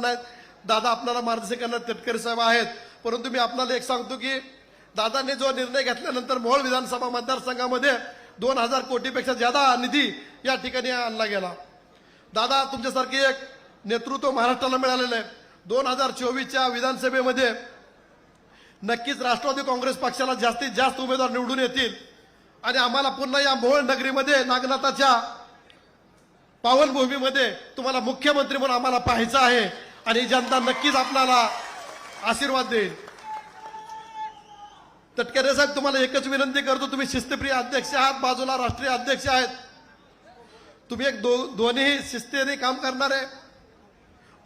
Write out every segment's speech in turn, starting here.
नाहीत. दादा आपल्याला मार्गदर्शन करणार तटकरे साहेब आहेत. परंतु मी आपल्याला एक सांगतो की दादांनी जो निर्णय घेतल्यानंतर मोहोळ विधानसभा मतदारसंघामध्ये दोन हजार कोटीपेक्षा जादा निधी या ठिकाणी आणला गेला. दादा तुमच्यासारखे एक नेतृत्व महाराष्ट्राला मिळालेलं आहे. दोन हजार चोवीसच्या विधानसभेमध्ये नक्कीच राष्ट्रवादी काँग्रेस पक्षाला जास्तीत जास्त उमेदवार निवडून येतील. आणि आम्हाला पुन्हा या मोहोळ नगरीमध्ये नागनाथाच्या पावनभूमीमध्ये तुम्हाला मुख्यमंत्री म्हणून आम्हाला पाहायचं आहे. आणि जनता नक्कीच आपल्याला आशीर्वाद देईल. तटकरे साहेब तुम्हाला एकच विनंती करतो तुम्ही शिस्तप्रिय अध्यक्ष आहात बाजूला राष्ट्रीय अध्यक्ष आहेत. तुम्ही एक दो दोन्ही शिस्तीने काम करणार आहे.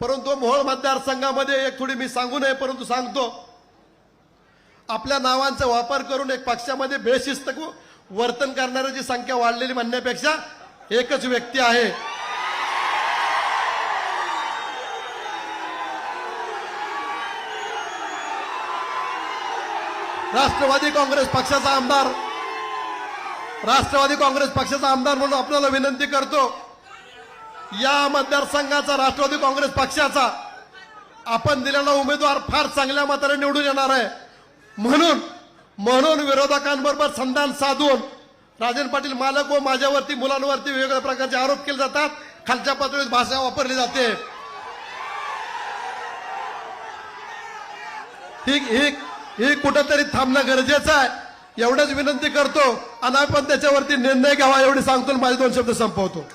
परंतु मोहोळ मतदारसंघामध्ये एक थोडी मी सांगू नये परंतु सांगतो. आपल्या नावांचा वापर करून एक पक्षामध्ये बेशिस्त वर्तन करणाऱ्याची संख्या वाढलेली म्हणण्यापेक्षा एकच व्यक्ती आहे. राष्ट्रवादी काँग्रेस पक्षाचा आमदार. राष्ट्रवादी काँग्रेस पक्षाचा आमदार म्हणून आपल्याला विनंती करतो या मतदारसंघाचा राष्ट्रवादी काँग्रेस पक्षाचा आपण दिलेला उमेदवार फार चांगल्या मताने निवडून येणार आहे. म्हणून म्हणून विरोधकांबरोबर संधान साधून राजन पाटील मालक व माझ्यावरती मुलांवरती वेगवेगळ्या प्रकारचे आरोप केले जातात. खालच्या पातळीत भाषा वापरली जाते. ठीक ही ही कुठंतरी थांबणं गरजेचं आहे. एवढंच विनंती करतो आणि आपण त्याच्यावरती निर्णय घ्यावा एवढी सांगतो माझे दोन शब्द संपवतो.